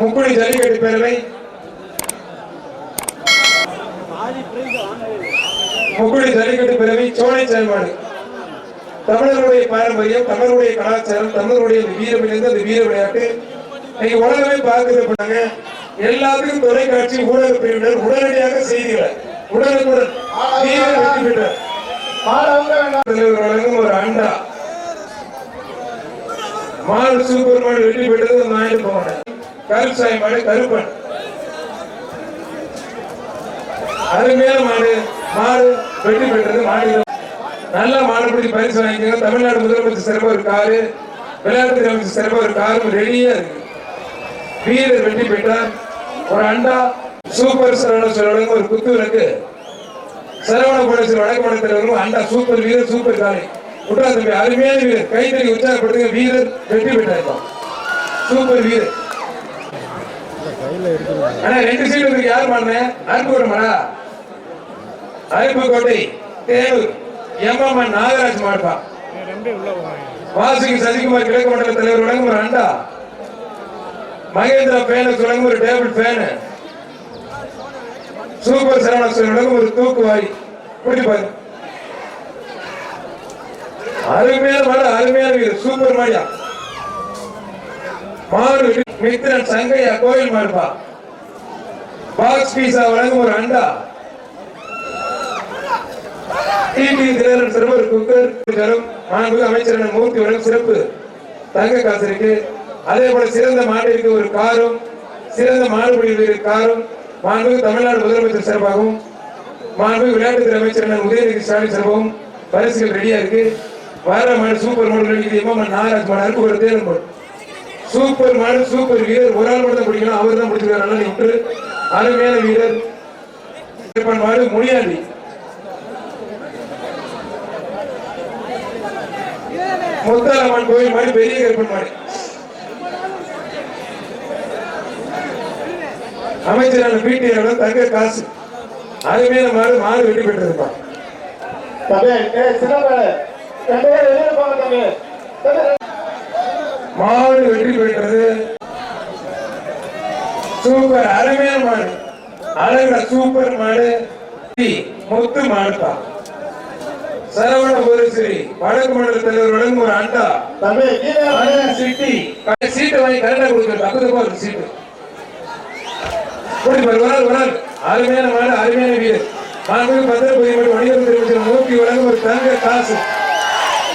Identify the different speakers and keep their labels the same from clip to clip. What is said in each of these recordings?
Speaker 1: முக்குடி ஜல்லிக்கட்டு பேரவை. முக்குடி ஜல்லிக்கட்டு பேரவை சோலை செயல்பாடு தமிழர்களுடைய பாரம்பரியம் தமிழருடைய கலாச்சாரம் தமிழருடைய வீரம் வீர அந்த வீர விளையாட்டு. இன்னைக்கு உலகமே பார்க்குது பண்ணாங்க எல்லாத்துக்கும் தொலைக்காட்சி ஊடக பிரிவினர் உடனடியாக செய்திகளை உடனுக்குடன் வெற்றி வழங்கும் ஒரு அண்டா. மாடு சூப்பர் மாடு வெற்றி பெற்றது நாயுடு போனேன் கருசாய் மாடு கருப்பன். அருமையான மாடு மாடு வெற்றி பெற்றது மாடு நல்ல மாடுபடி பரிசு வாங்கிக்கோங்க. தமிழ்நாடு முதலமைச்சர் சிறப்பாக ஒரு காரு விளையாட்டு அமைச்சர் சிறப்பாக ஒரு காரும் ரெடியா இருக்கு. வீரர் வெற்றி பெற்றார். ஒரு அண்டா சூப்பர் சரவண சொல்லுவாங்க ஒரு குத்து விளக்கு. சரவண போலீஸ் வடக்கு மாநிலத்தில் அண்டா சூப்பர் வீரர் சூப்பர் காலை குற்றாலத்தம்பி அருமையான வீரர். கைத்தறி உற்சாகப்படுத்துங்க. வீரர் வெற்றி பெற்றார் சூப்பர் வீரர். ஆனா ரெண்டு சீட் இருக்கு யார் மாடினேன் அருப்புக்கோட்டை அருப்புக்கோட்டை தேனூர் எம்எம்என் நாகராஜ் மாடுப்பா. வாசிக்கு சசிகுமார் கிழக்கு மண்டல தலைவர் வழங்கும் ஒரு அண்டா. மகேந்திரா பேனுக்கு வழங்கும் ஒரு டேபிள் பேனு சூப்பர் சரவணன் வழங்கும் ஒரு தூக்கு வாரி குடி பாரு. அருமையான மாடு அருமையான வீடு சூப்பர் மாடியா? மாடு மித்திரன் சங்கையா கோயில் மாடுபா பாக்ஸ் பீஸா வழங்கும் ஒரு அண்டா. டிடி தினகரன் சிறப்பு ஒரு குக்கர் தரும் மாண்புமிகு அமைச்சரின் மூர்த்தி வழங்கும் சிறப்பு. தங்க காசு இருக்கு. அதே போல சிறந்த மாட்டிற்கு ஒரு காரும் சிறந்த மாடுபிடி வீரர் காரும் மாண்புமிகு தமிழ்நாடு முதலமைச்சர் சிறப்பாகவும் மாண்பு விளையாட்டுத்துறை அமைச்சர் உதயநிதி ஸ்டாலின் சிறப்பாகவும் பரிசுகள் ரெடியா இருக்கு. வர மாடு சூப்பர் மாடு இது எம்எம் நாகராஜ் மாடு ஒரு தேர்தல் சூப்பர் மாடு சூப்பர் வீரர். ஒரு ஆள் மட்டும் தான் பிடிக்கணும். அவர் தான் பிடிச்சிருக்காரு. நல்லா விட்டு அருமையான வீரர். மாறு முடியாது முத்தாரம்மன் கோயில் மாதிரி பெரிய கருப்பன் மாடு அமைச்சரான பிடிஆர் தங்க காசு. அருமையான மாடு மாடு வெட்டி பெற்றிருப்பான்
Speaker 2: தம்பி சின்னப்பா ரெண்டு பேரும் வெளியில போங்க தம்பி தம்பி
Speaker 1: மாடு வெற்றி பெற்றது. சூப்பர் அருமையான மாடு. அழகுல சூப்பர் மாடு. முத்து மாடுப்பா. சரவண புரஸ்ரீ வடக்கு மண்டல தலைவர் வழங்கும் ஒரு அண்டா. சிட்டி. சீட்டை வாங்கி கரெக்டா கொடுக்குறது தப்பா இருக்கு சீட்டு. ஒரு ஆள் அருமையான மாடு அருமையான வீடு. மாண்புமிகு பத்திரப்பதி மட்டும் வணிகம் தெரிவிச்ச நோக்கி வழங்கும் ஒரு தங்க காசு.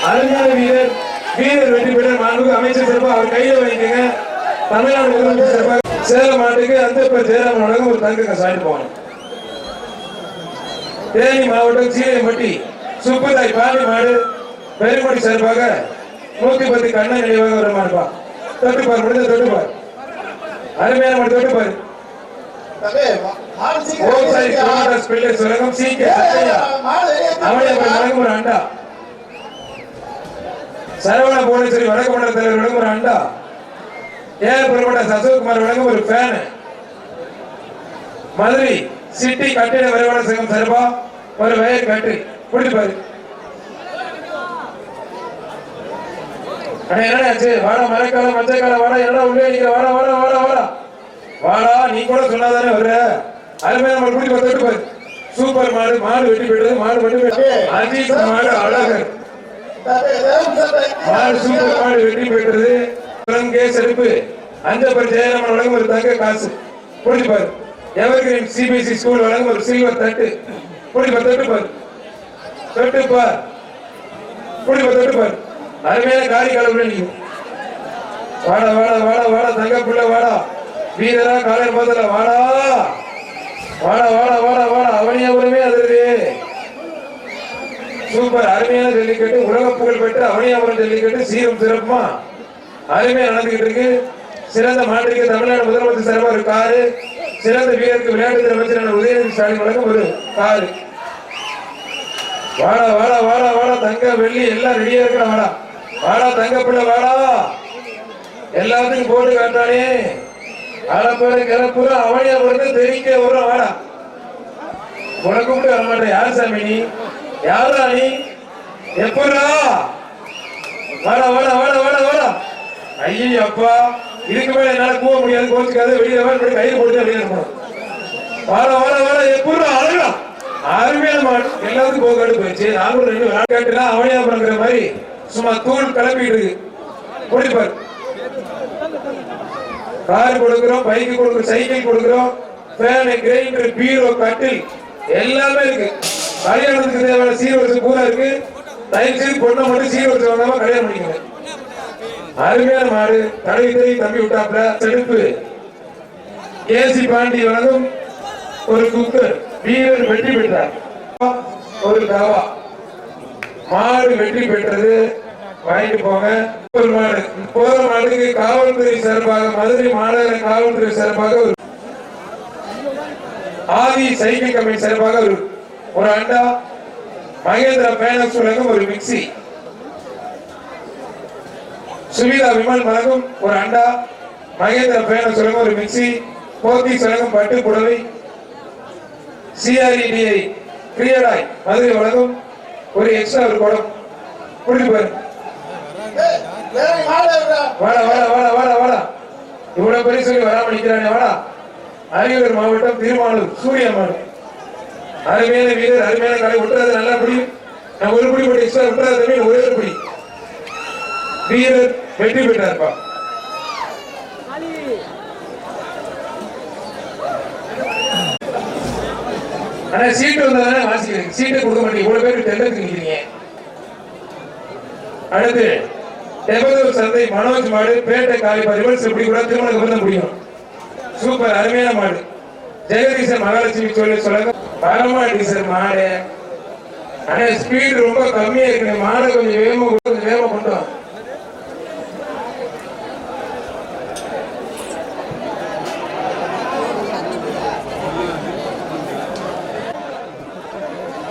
Speaker 1: அருமையான வீரர் வீரர் வெற்றி பெற்ற மாண்புமிகு அமைச்சர் சிறப்பா அவர் கையில வாங்கிக்கங்க. தமிழ்நாடு முதலமைச்சர் சிறப்பாக சேலம் மாட்டுக்கு அந்த ஜெயராமன் வழங்கும் ஒரு தங்க வாங்கிட்டு போகணும். தேனி மாவட்டம் சீலையம்பட்டி சுப்பதாய் பாண்டி மாடு பெருமடி சார்பாக நூத்தி பத்து கண்ணன் நினைவாக வர மாடுப்பா தொட்டுப்பார் முடிஞ்ச தொட்டுப்பார். அருமையான மாடு தொட்டுப்பார்.
Speaker 2: சீக்கிரம்
Speaker 1: வழங்கும் சீக்கிய
Speaker 2: ஏய்,
Speaker 1: சத்தையா
Speaker 2: மாடு வெளியே
Speaker 1: அவனை. வழங்கும் ஒரு அண்டா. சரவண புவனேஸ்வரி வடக்கு மண்டல தலைவர் வழங்கும் ஒரு அண்டா. ஏஆர் பிரபட்ட அசோக்குமார் வழங்கும் ஒரு ஃபேன் மதுரை சிட்டி கட்டிட விரைவான சங்கம் சார்பா ஒரு வயர் கட்டு. குடிப்பாரு ஆச்சு? வாடா மழைக்காலம் மஞ்சக்காலம் வாடா என்னடா உள்ளே நிக்கிற? வாடா வாடா வாடா வாடா. வாடா நீ கூட சொன்னாதானே வர்ற? அருமையான மாடு குடி பார்த்துட்டு பாரு. சூப்பர் மாடு மாடு வெட்டி போயிட்டது மாடு வெட்டி போயிட்டு அஜித் மாடு அழகர்.
Speaker 2: தம்பி, வெற்றி பெற்றது.
Speaker 1: மாடு சூப்பர் மாடு வெட்டி ஜெயராமன் வழங்கும் ஒரு தங்க காசு. புரிஞ்சு பாரு. எவர்கிரீன் சிபிஎஸ்இ ஸ்கூல் வழங்கும் ஒரு சில்வர் தட்டு. புரிஞ்சு பாரு தட்டு பாரு. தட்டு பார். புரிஞ்சு பாரு தட்டு பாரு. அருமையான காரி கலவுல நீ வாடா வாடா வாடா வாடா தங்க புள்ள வாடா. வீரரா காலையில் முதல்ல வாடா. வாடா வாடா வாடா வாடா. எவனுமே அது சூப்பர். அருமையான ஜல்லிக்கட்டு. உலக புகழ் பெற்ற அவனியாபுரம் ஜல்லிக்கட்டு. சீரும் சிறப்புமா? அருமையா நடந்துகிட்டு இருக்கு. சிறந்த மாற்றுக்கு தமிழ்நாடு முதலமைச்சர் சிறப்பு ஒரு காரு. சிறந்த வீரருக்கு விளையாட்டுத்துறை அமைச்சர் உதயநிதி ஸ்டாலின் வழங்கும் ஒரு காரு. வாடா வாடா வாடா வாடா. தங்க வெள்ளி எல்லாம் ரெடியா இருக்கிற வாடா. வாடா தங்க பிள்ளை வாடா. எல்லாத்துக்கும் போட்டு காட்டானே அலப்பறை கிளப்புற. அவனியா பிறந்து தெரிவிக்க வர்றோம் வாடா. உனக்கு கூட வரமாட்டேன். யார் சாமி நீ? யாரா நீ? எப்படா? வாடா வாட வாடா வாடா வாடா. ஐயோ அப்பா இதுக்கு மேல என்னால கூவ முடியாது கோச்சுக்காது வெளியே வர இப்படி கையில் போட்டு வெளியே அனுப்பணும் வர வர வர எப்படா அழகா அருமையான மாடு எல்லாத்துக்கும் போக்காடு போயிடுச்சு. நாங்களும் ரெண்டு விளையாட்டுனா அவனியாபுரங்கிற மாதிரி சும்மா தூள் கிளப்பிட்டு இருக்கு. குடிப்பார் கார் கொடுக்குறோம் பைக்கு கொடுக்குறோம் சைக்கிள் கொடுக்குறோம். ஃபேனு கிரைண்டர் பீரோ கட்டில் எல்லாமே இருக்கு. கல்யாணத்துக்கு தேவையான சீர்வரிசை பூரா இருக்கு. தயவு செய்து பொண்ணை மட்டும் சீர்வரிசை வாங்காம கல்யாணம் பண்ணிக்கோங்க. அருமையான மாடு. தடவி தடவி தம்பி விட்டாப்ல செடுப்பு ஏசி பாண்டி வழங்கும் ஒரு குக்கர் வீரர் வெற்றி பெற்றார். ஒரு தவா மாடு வெற்றி பெற்றது. வாங்கிட்டு போங்க. ஒரு மாடு. போற மாடுக்கு காவல்துறை சார்பாக மதுரை மாநகர காவல்துறை சார்பாக ஒரு ஆதி சைக்கிள் கம்பெனி சார்பாக ஒரு ஒரு அண்டா மகேந்திர பேனக்ஸ் வழங்கும் ஒரு மிக்சி. சுவிதா விமல் வழங்கும் ஒரு அண்டா மகேந்திர பேனக்ஸ் வழங்கும் ஒரு மிக்சி. போத்தி வழங்கும் பட்டு புடவை. சிஆர்இடிஐ கிரியடாய் மதுரை வழங்கும் ஒரு எக்ஸ்ட்ரா ஒரு குடம். புரிஞ்சு பாருங்க.
Speaker 2: ஏய், ஏய்,
Speaker 1: வாடா வாடா வாடா வாடா வாடா. இவ்வளவு பெரிய சொல்லி வராம நிக்கிறானே வாடா. அரியலூர் மாவட்டம் திருமானூர் சூர்யா அருமையான வீரர் அருமையான கடை விட்டுறது நல்லா புரியும். நான் ஒரு புடி போட்டு எக்ஸ்ட்ரா விட்டுறது தம்பி ஒரே ஒரு புடி. வீரர் வெற்றி பெற்றார்ப்பா. ஆனா சீட்டு வந்ததானே வாசிக்கிறீங்க? சீட்டை கொடுக்க மாட்டீங்க. இவ்வளவு பேர் டெண்டருக்கு நிக்கிறீங்க. அடுத்து எவ்வளவு சந்தை மனோஜ் மாடு பேட்டை காலிப்பா ரிவர்ஸ் எப்படி கூட திருமணம் பண்ண முடியும் சூப்பர் அருமையான மாடு. ஜெகதீசன் மகாலட்சுமி சொல்லி சொல்லுங்க பரமாடி சார் மாடு. ஆனா ஸ்பீடு ரொம்ப கம்மியா இருக்கு. மாடு கொஞ்சம் வேகமா கொண்டு கொஞ்சம் வேகமா கொண்டு வா.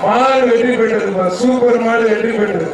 Speaker 1: மாடு வெற்றி பெற்றது சூப்பர் மாடு வெற்றி பெற்றது.